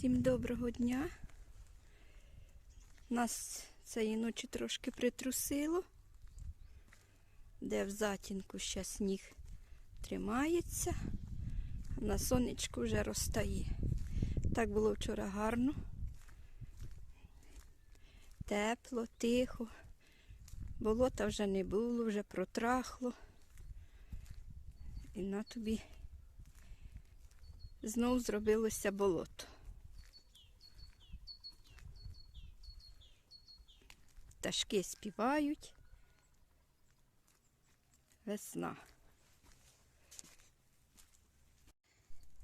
Всім доброго дня. Нас цієї ночі трошки притрусило, де в затінку ще сніг тримається, а на сонечку вже розтає. Так було вчора гарно. Тепло, тихо. Болота вже не було, вже протрахло. І на тобі знов зробилося болото. Пташки співають. Весна.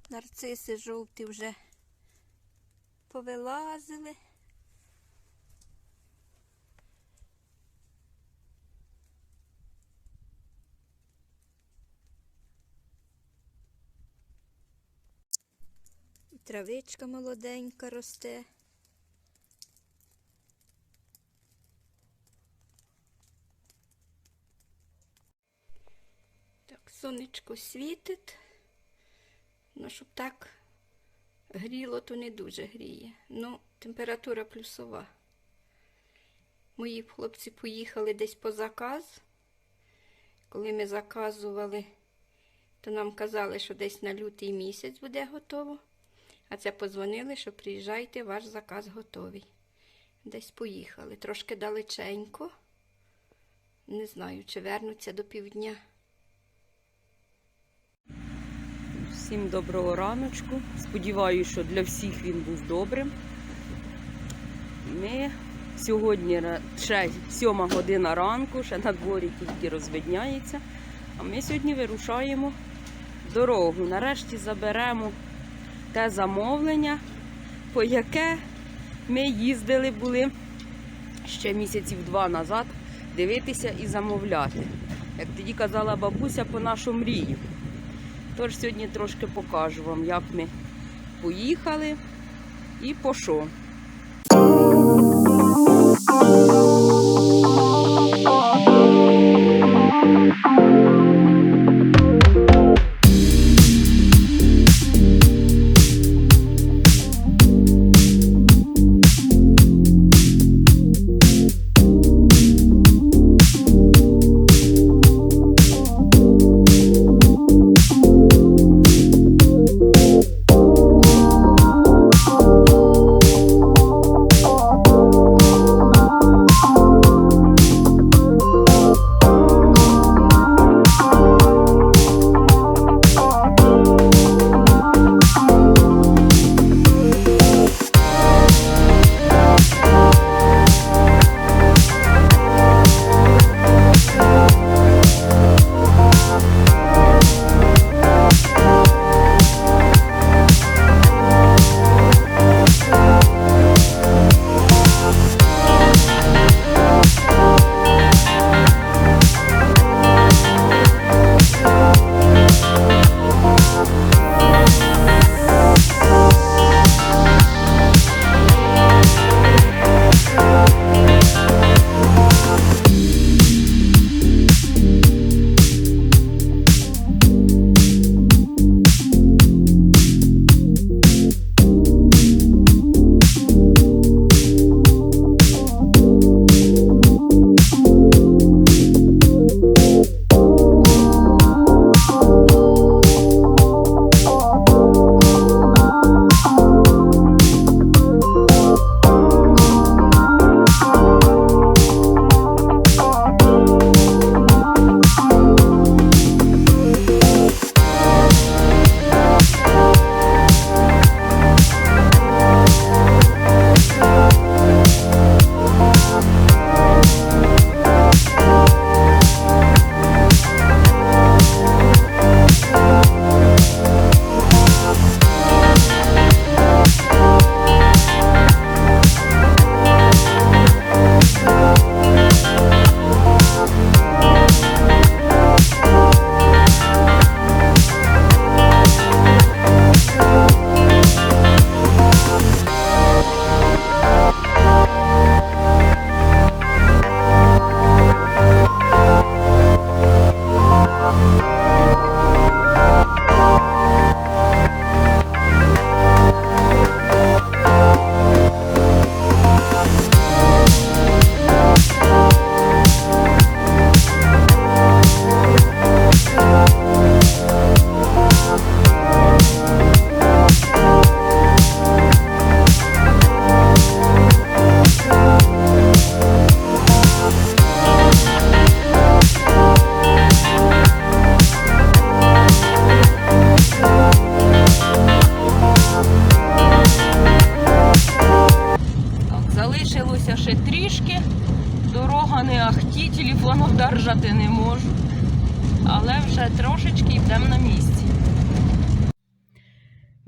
Нарциси жовті вже повилазили. І травичка молоденька росте. Так, сонечко світить. Ну, щоб так гріло, то не дуже гріє. Ну, температура плюсова. Мої хлопці поїхали десь по заказ. Коли ми заказували, то нам казали, що десь на лютий місяць буде готово. А це позвонили, що приїжджайте, ваш заказ готовий. Десь поїхали. Трошки далеченько. Не знаю, чи вернуться до півдня. Всім доброго раночку. Сподіваюся, що для всіх він був добрим. Ми сьогодні ще сьома година ранку, ще на дворі тільки розвидняється. А ми сьогодні вирушаємо дорогу. Нарешті заберемо те замовлення, по яке ми їздили були ще місяців два назад дивитися і замовляти. Як тоді казала бабуся, по нашу мрію. Тож сьогодні трошки покажу вам, як ми поїхали і по що.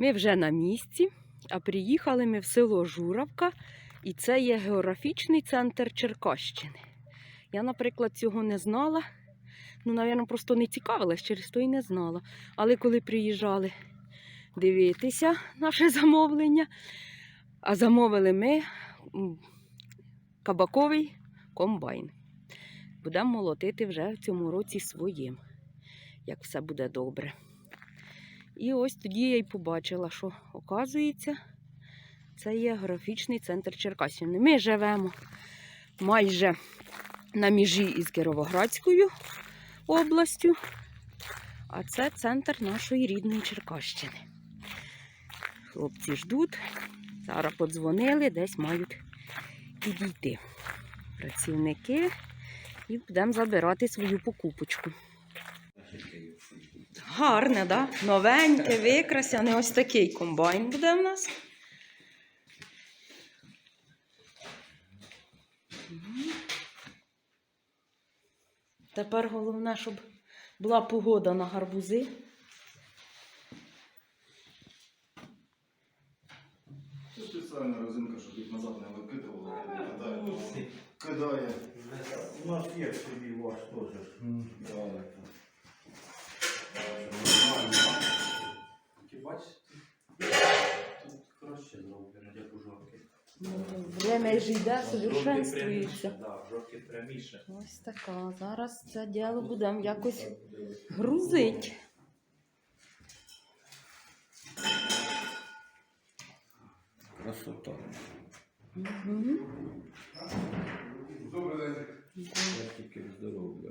Ми вже на місці, а приїхали ми в село Журавка, і це є географічний центр Черкащини. Я, наприклад, цього не знала. Ну, напевно, просто не цікавилась, через то і не знала. Але коли приїжджали дивитися наше замовлення, а замовили ми кабаковий комбайн. Будемо молотити вже в цьому році своїм, як все буде добре. І ось тоді я й побачила, що, оказується, це є графічний центр Черкащини. Ми живемо майже на межі із Кіровоградською областю, а це центр нашої рідної Черкащини. Хлопці ждуть, зараз подзвонили, десь мають підійти працівники і будемо забирати свою покупочку. Гарне, да? Новеньке, викрасяне. Ось такий комбайн буде в нас. Тепер головне, щоб була погода на гарбузи. Це спеціальна резинка, щоб їх назад не викидувало. Кидає. Кидає. У нас є собі ваш теж. Время ж йде, совершенствується. Пряміше. Ось така. Зараз це діло будемо якось грузить. Красота. Угу. Добрий день. Я тільки здоров'я.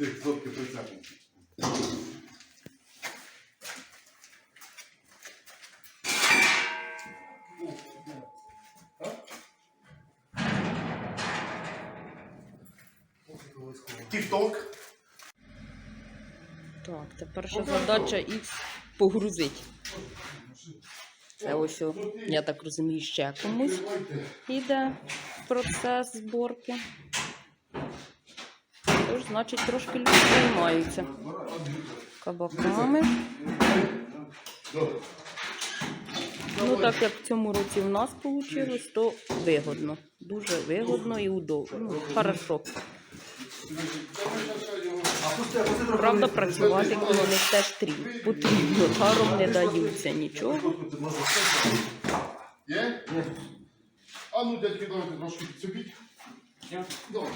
10% Тік-ток. Так, тепер ще задача X погрузить. Це ось, я так розумію, ще комусь іде процес зборки. Значить, трошки люди займаються кабаками. Ну, так як в цьому році в нас вийшло, то вигодно. Дуже вигодно і удобно. Ну, хорошо. Правда, працювати коло них теж трі- потрібно. Даром не даються нічого. А ну, дядьки, давайте трошки підсобіть. Добре.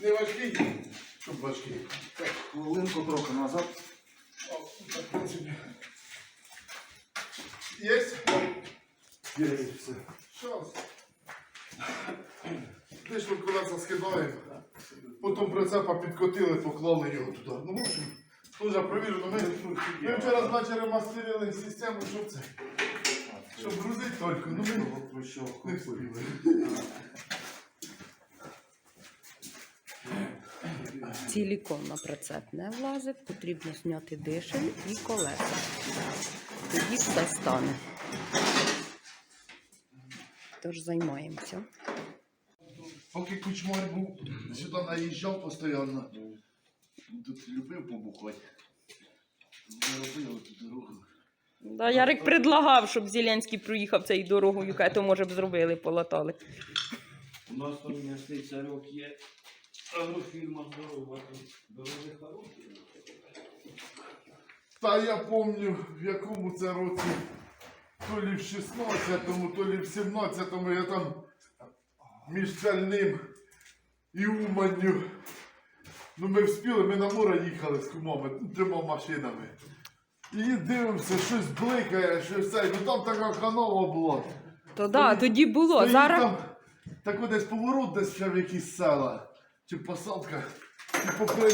Не важкий, щоб важкий. Так, хвилинку трохи назад. Єсть? Є, все. Щас. Десь ми колеса скидаємо. Потім прицепа підкотили, поклали його туди. Ну, в общем, дуже провірено. Ми, ми вчора значить ремастерили систему, щоб це. Щоб грузити тільки, ну ми не встигли. Ціліком на прицеп не влазить, потрібно зняти дишель і колеса. Тоді все стане. Тож займаємося. Поки кучмар був, сюди наїжджав постійно. Тут любив побухати. Не робили ту дорогу. Да, Ярик предлагав, щоб Зеленський проїхав цією дорогою, яка то може б зробили, полатали. У нас там м'ясний царьок є. Агрофірма здорова. там Дороги хороші. Та я пам'ятаю, в якому це році, то лі в 16-му, то лі в 17-му, я там між Цельним і Уманню. Ну ми вспіли, ми на море їхали з кумами, ну, трьома машинами. І дивимося, щось бликає, щось це. Ну там така ханова була. То да, тоді було. Стоїть Зараз там, так десь поворот, десь ще в якісь села, чи посадка, і по.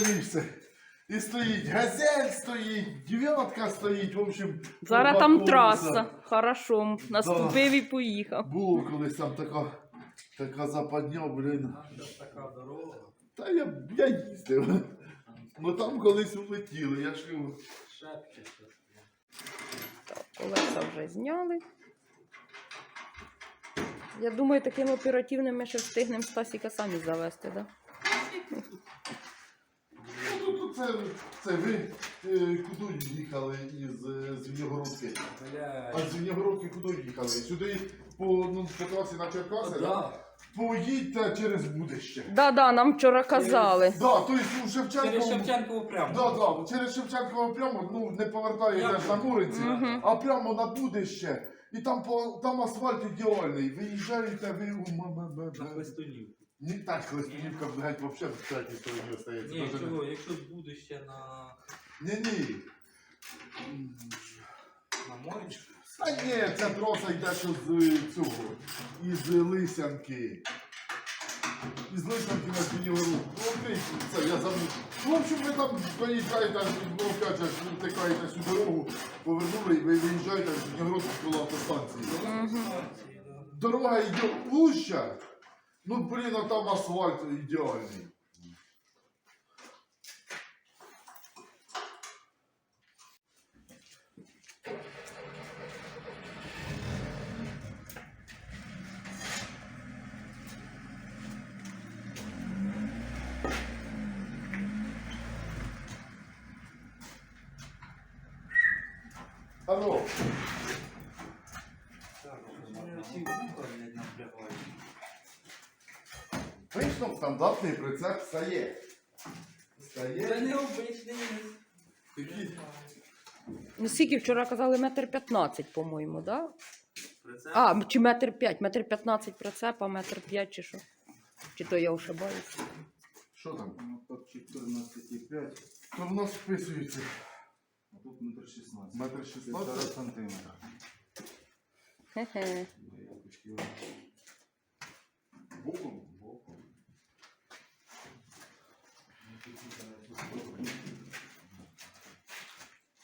І стоїть газель стоїть, дев'ятка стоїть, в общем. зараз там колеса. траса. Хорошо. Наступив і поїхав. Було колись там така, така западня, блін. Така дорога. Та я, я їздив. Ну там колись улетіли, я ж. Шапки. Так, колеса вже зняли. Я думаю, таким оперативним ми ще встигнемо Стасіка самі завести, так? Да? Ну, це, це ви е, куди їхали із е, Звенигородки? А з Звенигородки куди їхали? Сюди по, ну, по на Черкаси, да? Поїдьте через Будище. Да, да, нам вчора казали. Да, тобто у Шевченко. Через Шевченкову прямо. Да, да, через Шевченкова прямо, ну не повертаєш на Муриці, Мгм. а прямо на Будище. І там, по, там асфальт ідеальний. Виїжджаєте, ви у м- На Хлестунів. Не так, Хлестунівка геть взагалі в третій стороні остається. Ні, Даже не- чого, якщо буде ще на, Ні-ні. на морі. А ні, ця троса йде що з цього, із Лисянки. Із Лисянки на Звенігору. Ну, окей, це я забув. Ну, в общем, ви там поїжджаєте, ну, ви втикаєте цю дорогу, повернули і ви виїжджаєте з Звенігородку коло автостанції. Дорога йде вуща. Ну, блін, а там асфальт ідеальний. Стандартний прицеп стає. Це Стає. не обичний. Ну, скільки вчора казали метр п'ятнадцять, по-моєму, да? Прицеп. А, чи метр п'ять, метр п'ятнадцять прицепа, метр п'ять чи що? Чи то я ошибаюсь? Що там? Ну, тут 14,5, То в нас вписується а тут метр 16. метр Півтора 16. сантиметра. Хе-хе. Боком.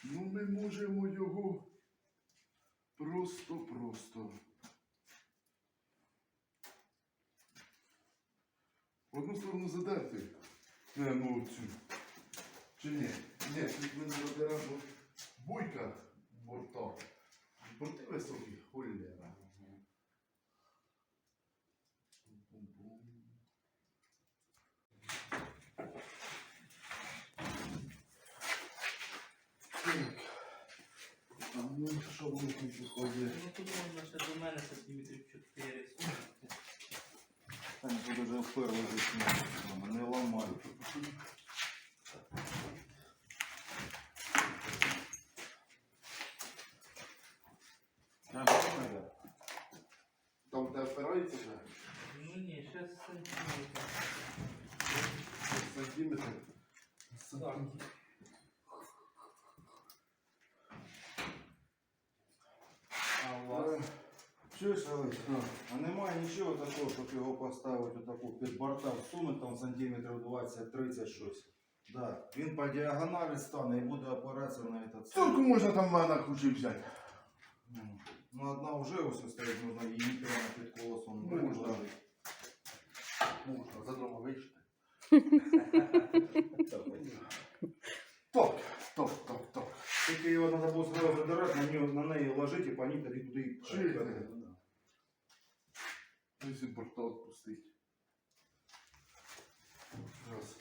Ну ми можемо його просто-просто. Одну сторону задерти. Не, ну цю. Чи ні? Ні, тут ми не задеремо буйка борта. Борти високі, холєра. що воно тут виходить? Ну тут можна ще до мене сантиметрів 4 Там тут уже вперли висні. Не ламай. Там де опирається вже? Ну ні, ще сантиметр. Сантиметр. Так. Чуєш, Олег? А немає нічого такого, щоб його поставити отаку під борта всунути там сантиметрів 20-30 щось. Да. Він по діагоналі стане і буде опиратися на этот Скільки можна там на кучі взяти? Ну, Ну, одна вже ось стоїть, можна її прямо під колесом Можна. приїжджати. Можна, заодно вийшли. Так, так, так, так. Тільки його треба було зразу задирати, на, нього, на неї ложити і по ній тоді туди. Чуєте? Ось і борта відпустить. Раз.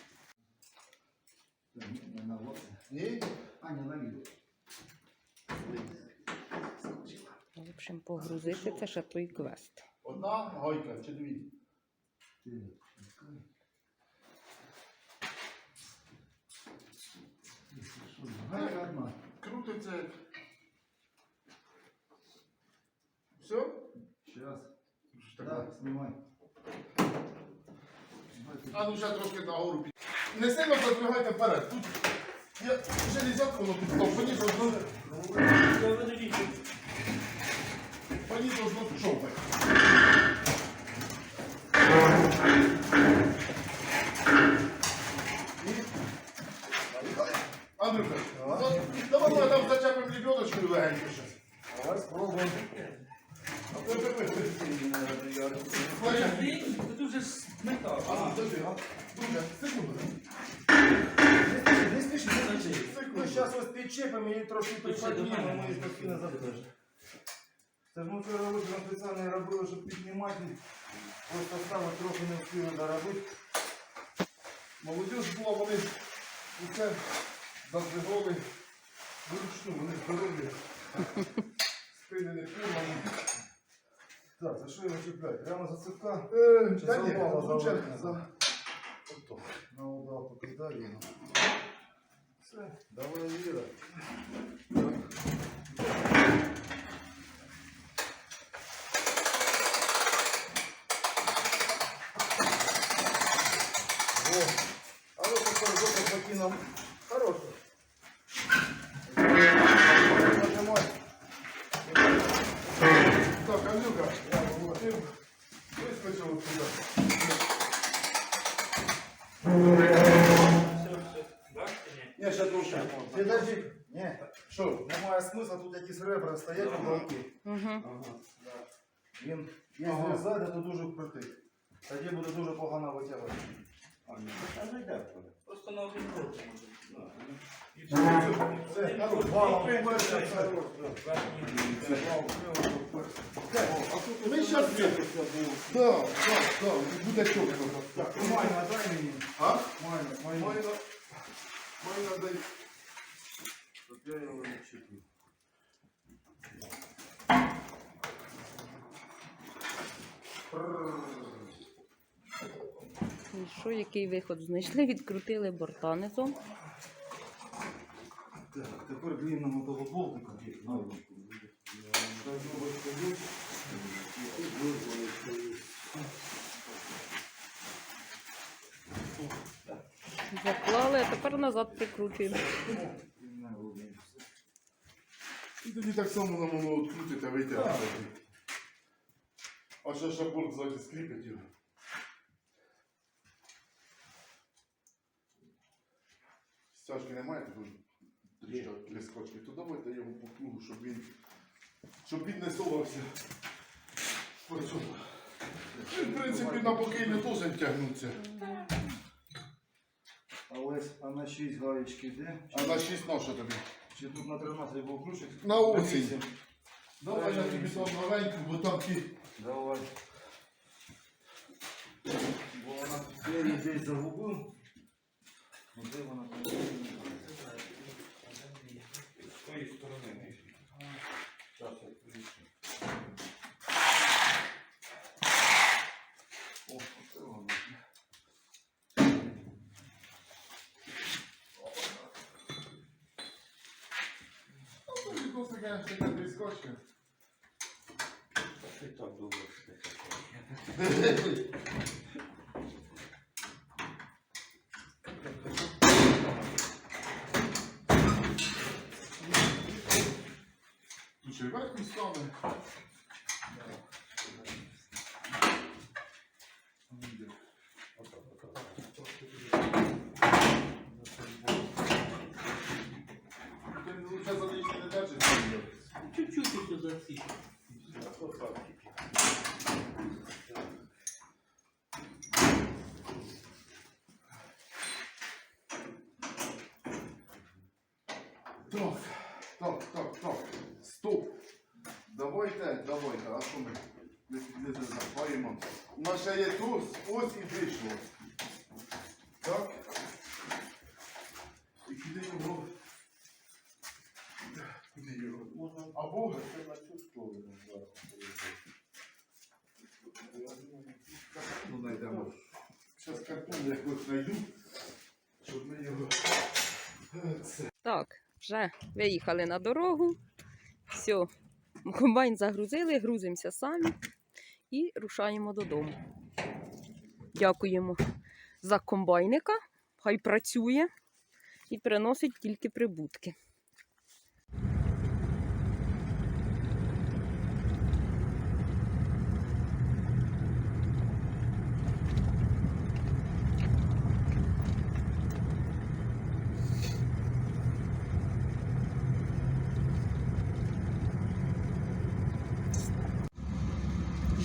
Не на лоці. Ні? Аня, наліво. В общем, погрузити це ще той квест. Одна гайка чи дві? Крутиться. Все? Сейчас. Так. Знімай. А ну ще трошки нагору під. Не сильно продвигайте вперед. Тут я железятку воно тут став. Мені должно, дивіться? мені должно човпати. ми їх постійно забудемо. Це ж ми вчора вечором спеціально робили, щоб піднімати. Ось поставили, трохи не встигли доробити. Молодіж була, вони усе задвигали вручну, вони здорові. Спини не пірмані. Так, за що його чіпляти? Прямо за цепка? Е, Чи Та ні, завала, лучше завалена? за... Ото. На удар покидаю його. Все, давай Віра. Во. あっ! Ага. Він, Ага. якщо зайде, то дуже впритик. Тоді буде дуже погано витягувати. А, ні. Зайде, Просто на один крок може. Да. І Все, все. хорош, валом, принцип, перше, це все. да. Все. А тут ми зараз це. Так, так, так, буде чітко. Так, Майна, дай мені. А? Майна, майна. Майна, майна дай. Щоб я його не чіпив. І що, який виход знайшли? Відкрутили борта низом. Так, тепер длинного того болтика. Ну, Заклали, а тепер назад прикручуємо. І тоді так само нам воно відкрутити, витягнути. А ще шапорт ззаді скріпить його. Стяжки немає, тут трішка ліскочки, то давайте його по кругу, щоб він, щоб він не совався. в принципі, на боки не теж тягнуться. Але а на 6 гаєчки де? А на 6 на що тобі? Чи тут на 13 був ключик? На осінь. Давай я тобі там маленьку, бо там ті. Давай. Бо вона я десь загубив. Ну, Де вона там? З тої сторони не йшли. Зараз я включу. О, оце вона. Ну, відносно, конечно, така тріскочка. Ти так довго що Тут ще й верхній стане. Ти не лише за нічого не держиш. Чуть-чуть усе засічу. Так, так, так, так. Стоп. Давайте, давайте, а що ми не, не запаємо? У нас ще є тут, ось і вийшло. Так? І куди його? Куди його? Можна або на цю сторону зараз. ну, знайдемо. Зараз картон якось знайду, щоб ми його. Це. Так, вже виїхали на дорогу. Все, комбайн загрузили, грузимося самі і рушаємо додому. Дякуємо за комбайника. Хай працює і приносить тільки прибутки.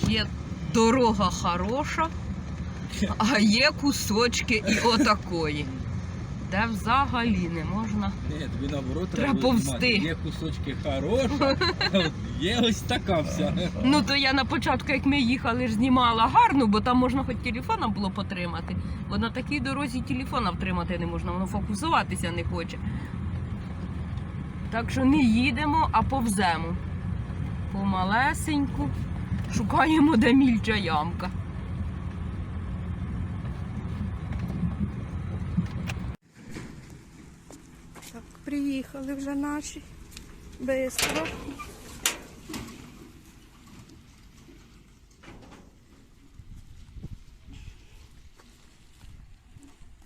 Є дорога хороша, А є кусочки і отакої. Де взагалі не можна. Ні, тобі наоборот Треба повзти. Є кусочки хороші, є ось така вся. Ну то я на початку, як ми їхали, ж знімала гарно, бо там можна хоч телефоном було потримати. Бо на такій дорозі телефона втримати не можна, воно фокусуватися не хоче. Так що не їдемо, а повземо. Помалесеньку. Шукаємо, де мільча ямка. Так, приїхали вже наші. Бистро.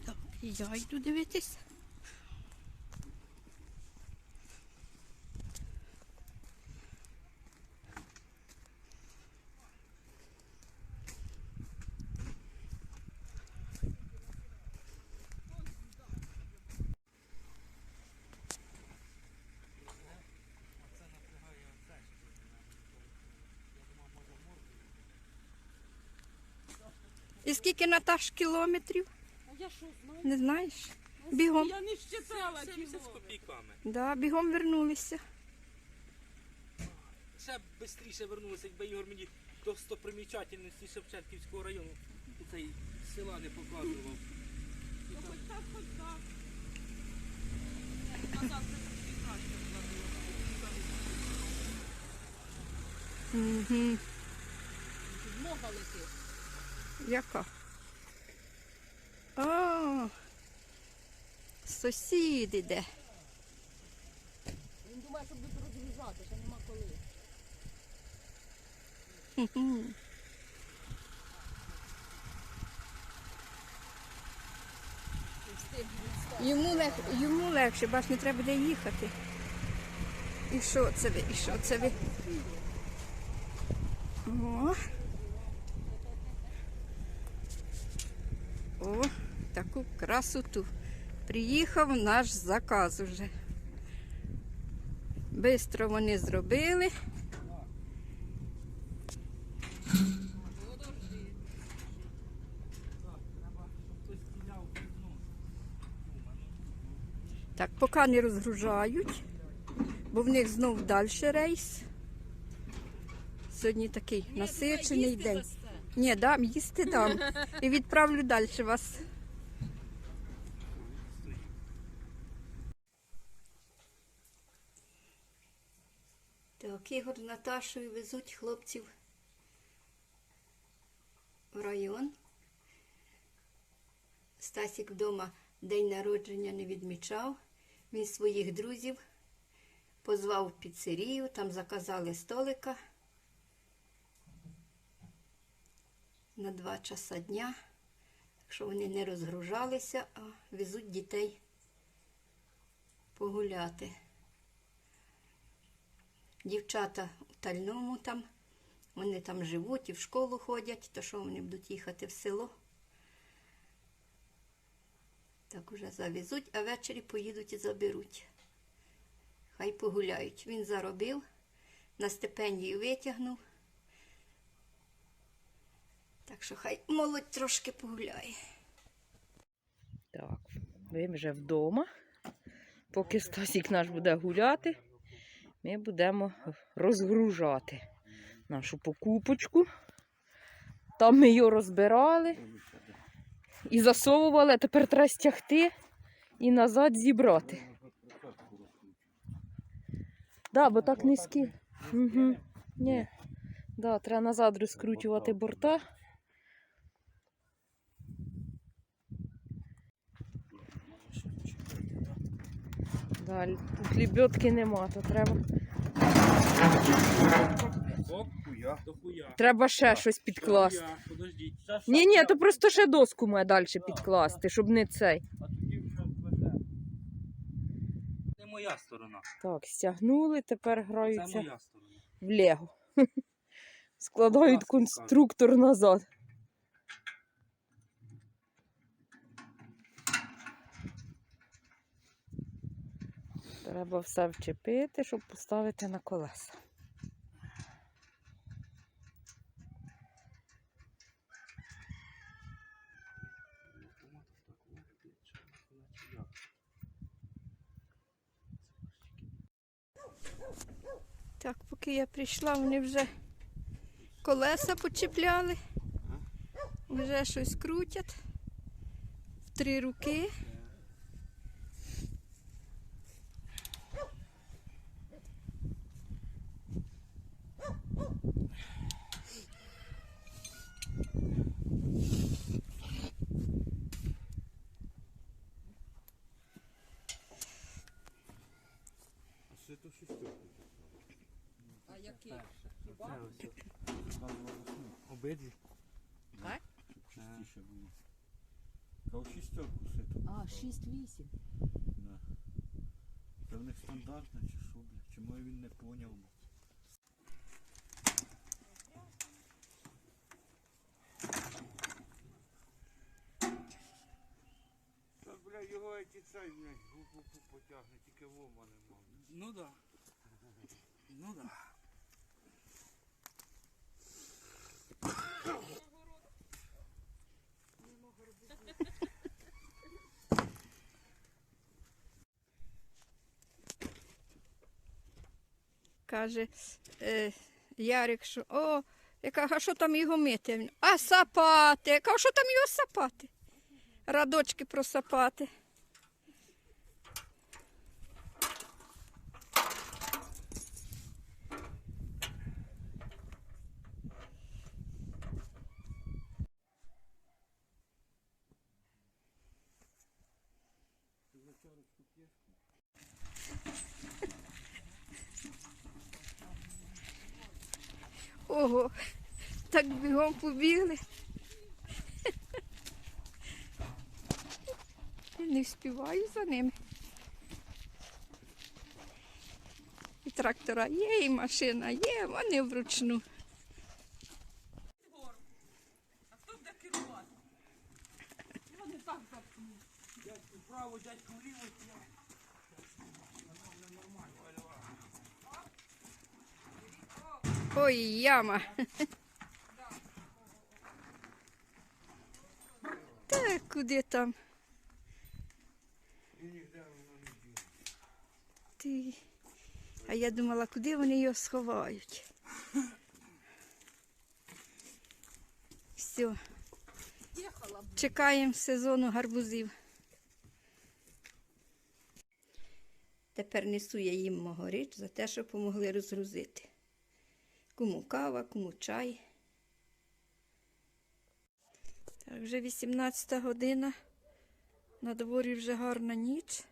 Так, і я йду дивитись. І скільки Наташ кілометрів? А я що знаю? Не знаєш? Бігом. Я не щитала з копійками. Да, бігом вернулися. Ще швидше вернулися, якби Ігор мені до достопримічательності Шевченківського району цей села не показував. Хоч так, хоч так. Змога Угу. Яка? О, сусід іде. Він думає, що будуть розгружати, що нема коли. Йому, лег, йому легше, бач, не треба де їхати. І що це ви? І що це ви? О, таку красоту. Приїхав наш заказ уже. Бистро вони зробили. Так, поки не розгружають, бо в них знов далі рейс. Сьогодні такий насичений день. Ні, дам, їсти дам. І відправлю далі вас. Так, Ігор з Наташою везуть хлопців в район. Стасік вдома день народження не відмічав. Він своїх друзів позвав в піцерію, там заказали столика на два часа дня. Так що вони не розгружалися, а везуть дітей погуляти. Дівчата у Тальному там, вони там живуть і в школу ходять, то що вони будуть їхати в село. Так уже завезуть, а ввечері поїдуть і заберуть. Хай погуляють. Він заробив, на стипендію витягнув. Так що хай молодь трошки погуляє. Так, ми вже вдома. Поки Стасік наш буде гуляти, ми будемо розгружати нашу покупочку. Там ми її розбирали і засовували, а тепер треба стягти і назад зібрати. Да, бо так низькі. Угу. Ні. Да, треба назад розкручувати борта. Далі. Тут лебедки нема, то треба. Треба ще щось підкласти. Ні, ні, то просто ще доску має далі підкласти, щоб не цей. А тоді вже веде. Це моя сторона. Так, стягнули, тепер граються в Лего. Складають конструктор назад. Треба все вчепити, щоб поставити на колеса. Так, поки я прийшла, вони вже колеса почіпляли, вже щось крутять в три руки. Який? Обидві. Так? Чистіше було. Кав шістерку. А, 6-8. Да. Це в них стандартне чи що, бля? Чому він не поняв? бля? Та, бля, його ці цей, блядь, гу-гу-гу потягне, тільки вома нема. Ну да. Ну да. Каже е, Ярик, що о, я кажу, а що там його мити? А сапати. Я кажу, що там його сапати? Радочки просапати. Ого, так бігом побігли. Не співаю за ними. І трактора є, і машина є, вони вручну. Яма. Та куди там? Ти. А я думала, куди вони його сховають. Все. Чекаємо сезону гарбузів. Тепер несу я їм могорич за те, що помогли розгрузити. Кому кава, кому чай. Так, вже 18 година. На дворі вже гарна ніч.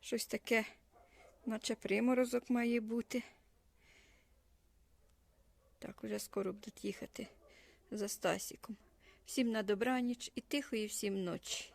Щось таке, наче приморозок має бути. Так, уже скоро будуть їхати за Стасіком. Всім на добраніч і тихої всім ночі.